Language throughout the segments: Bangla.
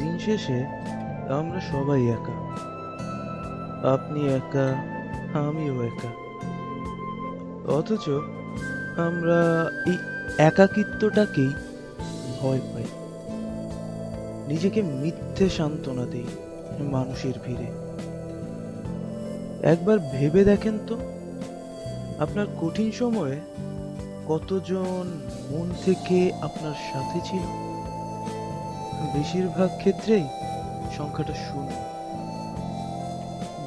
দিন শেষে আমরা সবাই একা। আপনি একা, আমিও একা। অথচ আমরা এই একাকিত্বটাকেই ভয় পাই। নিজেকে মিথ্যে সান্ত্বনা দেই মানুষের ভিড়ে। একবার ভেবে দেখেন তো, আপনার কঠিন সময়ে কতজন মন থেকে আপনার সাথে ছিল? বেশিরভাগ ক্ষেত্রেই সংখ্যাটা শূন্য।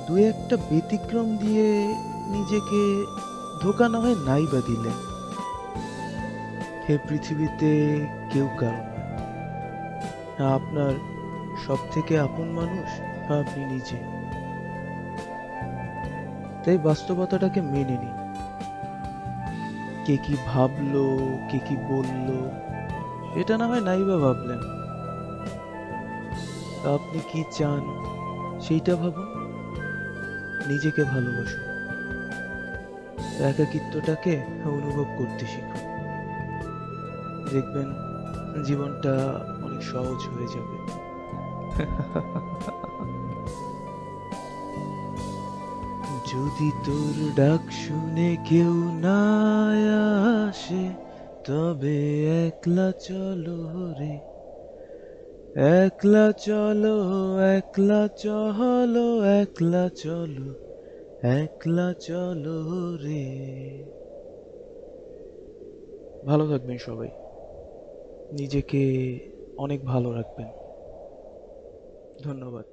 দু একটা ব্যতিক্রম দিয়ে নিজেকে ধোকা না হয় নাই বা দিলেন হে পৃথিবীতে কেউ কারও নয়। আপনার সব থেকে আপন মানুষ আপনি নিজে। তাই বাস্তবতাটাকে মেনে নিন। কে কি ভাবলো, কে কি বলল, এটা না হয় নাই বা ভাবলেন। আপনি কি চান সেইটা ভাবুন? নিজেকে ভালোবাসুন। একাকিত্বটাকে অনুভব করতে শিখুন। দেখবেন জীবনটা অনেক সহজ হয়ে যাবে। যদি তোর ডাক শুনে কেউ না আসে, তবে একলা চলো রে। একলা চলো একলা চলো একলা চলো একলা চলো রে। ভালো থাকবেন সবাই। নিজেকে অনেক ভালো রাখবেন। ধন্যবাদ।